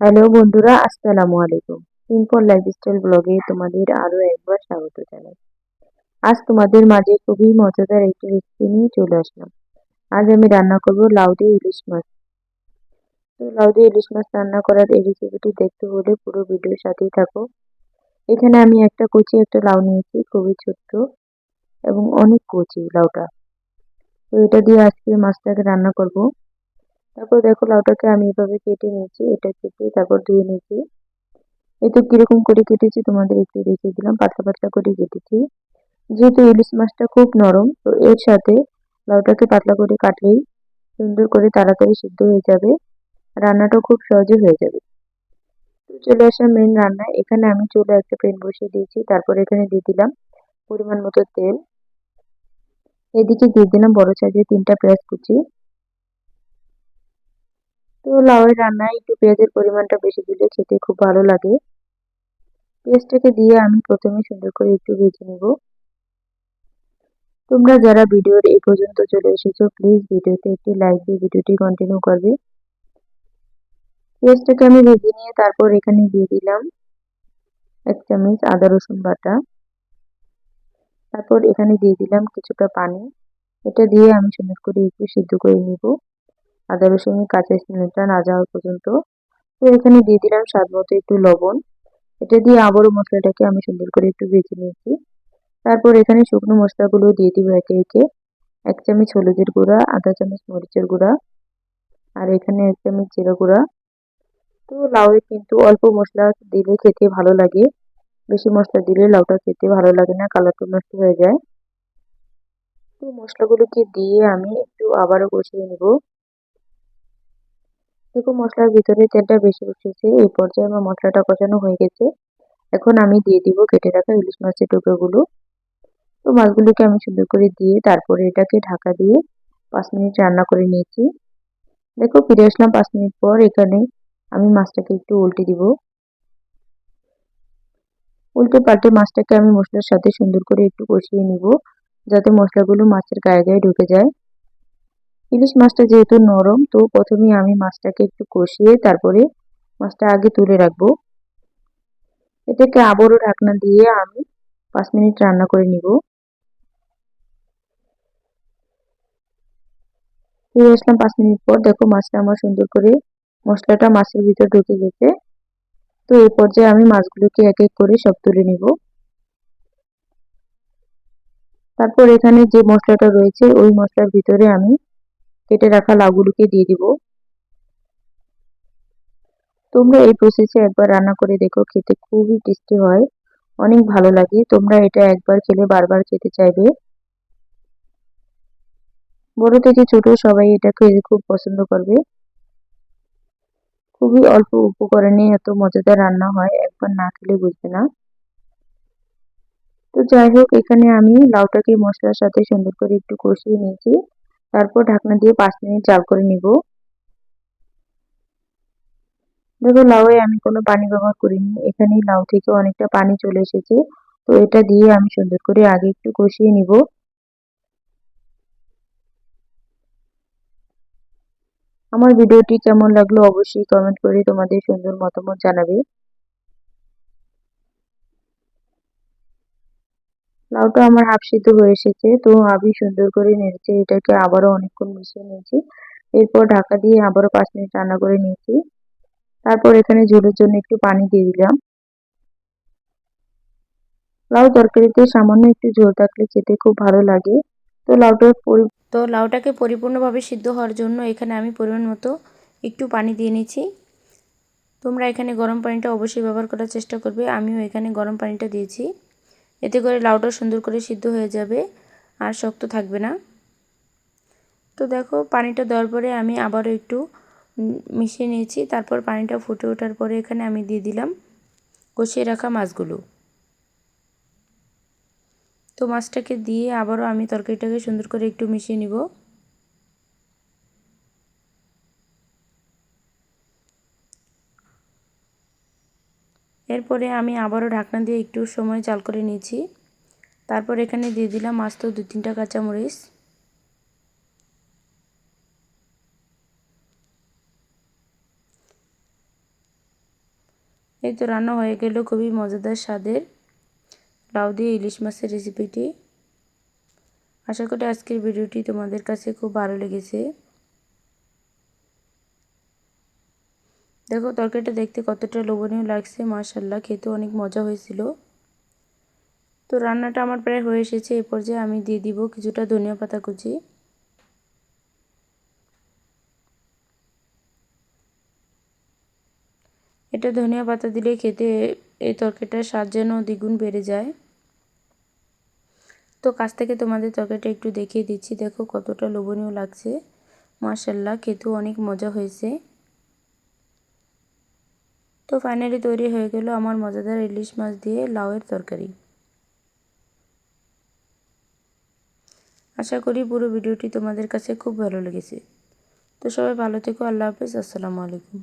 Hello বন্ধুরা, আসসালামু আলাইকুম। সিম্পল লাইফস্টাইল ব্লগে তোমাদের আরও একবার স্বাগত জানাই। আজ তোমাদের মাঝে খুবই মজাদার একটি রেসিপি নিয়ে চলে আসলাম। আজ আমি রান্না করব লাউ দিয়ে ইলিশ মাছ। তো লাউ দিয়ে ইলিশ মাছ রান্না করার এই রেসিপিটি দেখতে হলে পুরো ভিডিওর সাথেই থাকো। এখানে আমি একটা কচি, একটা লাউ নিয়েছি, খুবই ছোট্ট, এবং অনেক কচি লাউটা। তো এটা দিয়ে আজকে মাছটাকে রান্না করব। তারপর দেখো লাউটাকে আমি এভাবে কেটে নিয়েছি, এটা কেটে তারপর ধুয়ে নিয়েছি। এই তো কীরকম করে কেটেছি তোমাদের একটু দেখিয়ে দিলাম, পাতলা পাতলা করে কেটেছি। যেহেতু ইলিশ মাছটা খুব নরম, তো এর সাথে লাউটাকে পাতলা করে কাটলেই সুন্দর করে তাড়াতাড়ি সিদ্ধ হয়ে যাবে রান্নাটা খুব সহজে হয়ে যাবে। চলে আসা মেন রান্না, এখানে আমি চুলে একটা প্যান বসিয়ে দিয়েছি, তারপর এখানে দিয়ে দিলাম পরিমাণ মতো তেল। এদিকে দিয়ে দিলাম বড় সাইজের তিনটা পেঁয়াজ কুচি। তো লাউয়ের রান্নায় একটু পেঁয়াজের পরিমাণটা বেশি দিলে খেতে খুব ভালো লাগে। পেঁয়াজটাকে দিয়ে আমি প্রথমে সুন্দর করে একটু ভেজে নেব। তোমরা যারা ভিডিওর এই পর্যন্ত চলে এসেছ প্লিজ ভিডিওতে একটি লাইক দিয়ে ভিডিওটি কন্টিনিউ করবে। পেঁয়াজটাকে আমি ভেজে নিয়ে তারপর এখানে দিয়ে দিলাম এক চামচ আদা রসুন বাটা। তারপর এখানে দিয়ে দিলাম কিছুটা পানি। এটা দিয়ে আমি সুন্দর করে একটু সিদ্ধ করে নিব। আদা রসুনের কাঁচা স্মেলটা না যাওয়া পর্যন্ত তো এখানে দিয়ে দিলাম স্বাদ মতো একটু লবণ। এটা দিয়ে আবারও মশলাটাকে আমি সুন্দর করে একটু ভেজে নিয়েছি। তারপর এখানে শুকনো মশলাগুলো দিয়ে দিব একে একে। এক চামচ হলুদের গুঁড়া, আধা চামচ মরিচের গুঁড়া আর এখানে এক চামচ জিরা গুঁড়া। তো লাউয়ে কিন্তু অল্প মশলা দিলে খেতে ভালো লাগে। বেশি মশলা দিলে লাউটা খেতে ভালো লাগে না, কালারটা নষ্ট হয়ে যায়। তো মশলাগুলোকে দিয়ে আমি একটু আবারও কষিয়ে নেব। দেখো মশলার ভিতরে তেলটা বেশি উঠেছে, এই পর্যায়ে আমার মশলাটা কষানো হয়ে গেছে। এখন আমি দিয়ে দিব কেটে রাখা ইলিশ মাছের টুকরোগুলো। তো মাছগুলোকে আমি সুন্দর করে দিয়ে তারপরে এটাকে ঢাকা দিয়ে পাঁচ মিনিট রান্না করে নিয়েছি। দেখো, ফিরে আসলাম পাঁচ মিনিট পর, এখানে আমি মাছটাকে একটু উল্টে দিব। উল্টে পাল্টে মাছটাকে আমি মশলার সাথে সুন্দর করে একটু কষিয়ে নিব, যাতে মশলাগুলো মাছের গায়ে গায়ে ঢুকে যায়। ইলিশ মাছটা যেহেতু নরম, তো প্রথমে আমি মাছটাকে একটু কষিয়ে তারপরে মাছটা আগে তুলে রাখব। এটাকে আবারও ঢাকনা দিয়ে আমি পাঁচ মিনিট রান্না করে নিব। ফিরে আসলাম পাঁচ মিনিট পর। দেখো মাছটা আমার সুন্দর করে, মশলাটা মাছের ভিতর ঢুকে গেছে। তো এই পর্যায়ে আমি মাছগুলোকে এক এক করে সব তুলে নিব। তারপর এখানে যে মশলাটা রয়েছে, ওই মশলার ভিতরে আমি কেটে রাখা লাউগুলোকে দিয়ে দিব। তোমরা এই প্রসেসে একবার রান্না করে দেখো, খেতে খুবই টেস্টি হয়, অনেক ভালো লাগে। তোমরা এটা একবার খেলে, বারবার খেতে চাইবে। বড় থেকে ছোট, সবাই এটা খেতে খুব পছন্দ করবে। খুবই অল্প উপকরণে এত মজাদার রান্না হয়, একবার না খেলে বুঝবে না। তো যাই হোক, এখানে আমি লাউটাকে মশলার সাথে সুন্দর করে একটু কষিয়ে নিয়েছি। তারপর ঢাকনা দিয়ে পাঁচ মিনিট জাল করে নিব। দেখো লাউয়ে আমি কোনো পানি ব্যবহার করিনি। এখানে লাউ থেকে অনেকটা পানি চলে এসেছে। তো এটা দিয়ে আমি সুন্দর করে আগে একটু কষিয়ে নিব। আমার ভিডিওটি কেমন লাগল অবশ্যই কমেন্ট করে তোমাদের সুন্দর মতামত জানাবে। লাউটা আমার হাফ সিদ্ধ হয়ে এসেছে, তো আমি সুন্দর করে নেড়েছি এটাকে আবারও অনেকক্ষণ মিশিয়ে নিয়েছি। এরপর ঢাকা দিয়ে আবারও পাঁচ মিনিট রান্না করে নিয়েছি। তারপর এখানে ঝোলের জন্য একটু পানি দিয়ে দিলাম। লাউ তরকারিতে সামান্য একটু ঝোল থাকলে খেতে খুব ভালো লাগে। তো লাউটার তো লাউটাকে পরিপূর্ণভাবে সিদ্ধ হওয়ার জন্য এখানে আমি পরিমাণ মতো একটু পানি দিয়ে নিচ্ছি তোমরা এখানে গরম পানিটা অবশ্যই ব্যবহার করার চেষ্টা করবে। আমিও এখানে গরম পানিটা দিয়েছি। এতে করে লাউটা সুন্দর করে সিদ্ধ হয়ে যাবে আর শক্ত থাকবে না। তো দেখো পানিটা দেওয়ার পরে আমি আবারও একটু মিশিয়ে নিয়েছি। তারপর পানিটা ফুটে ওঠার পরে এখানে আমি দিয়ে দিলাম কষিয়ে রাখা মাছগুলো। তো মাছটাকে দিয়ে আবারও আমি তরকারিটাকে সুন্দর করে একটু মিশিয়ে নিব। এরপরে আমি আবারও ঢাকনা দিয়ে একটু সময় চাল করে নিয়েছি। তারপর এখানে দিয়ে দিলাম আস্ত দু তিনটা কাঁচামরিচ। এই তো রান্না হয়ে গেল খুবই মজাদার স্বাদের। লাউ দিয়ে ইলিশ মাছের রেসিপিটি আশা করি আজকের ভিডিওটি তোমাদের কাছে খুব ভালো লেগেছে। দেখো, তরকারিটা দেখতে কতটা লোভনীয় লাগছে মাশাল্লাহ খেতে অনেক মজা হয়েছিল। তো রান্নাটা আমার প্রায় হয়ে এসেছে এই পর্যায়ে আমি দিয়ে দিব কিছুটা ধনিয়া পাতা কুচি। এটা ধনিয়া পাতা দিলে খেতে এই তরকারিটার স্বাদ যেন দ্বিগুণ বেড়ে যায়। তো কাছ থেকে তোমাদের তরকারিটা একটু দেখিয়ে দিচ্ছি, দেখো কতটা লোভনীয় লাগছে। মার্শাল্লাহ খেতেও অনেক মজা হয়েছে। তো ফাইনালি তৈরি হয়ে গেল আমার মজাদার ইলিশ মাছ দিয়ে লাউয়ের তরকারি। আশা করি পুরো ভিডিওটি তোমাদের কাছে খুব ভালো লেগেছে। তো সবাই ভালো থেকো, আল্লাহ হাফেজ, আসসালামু আলাইকুম।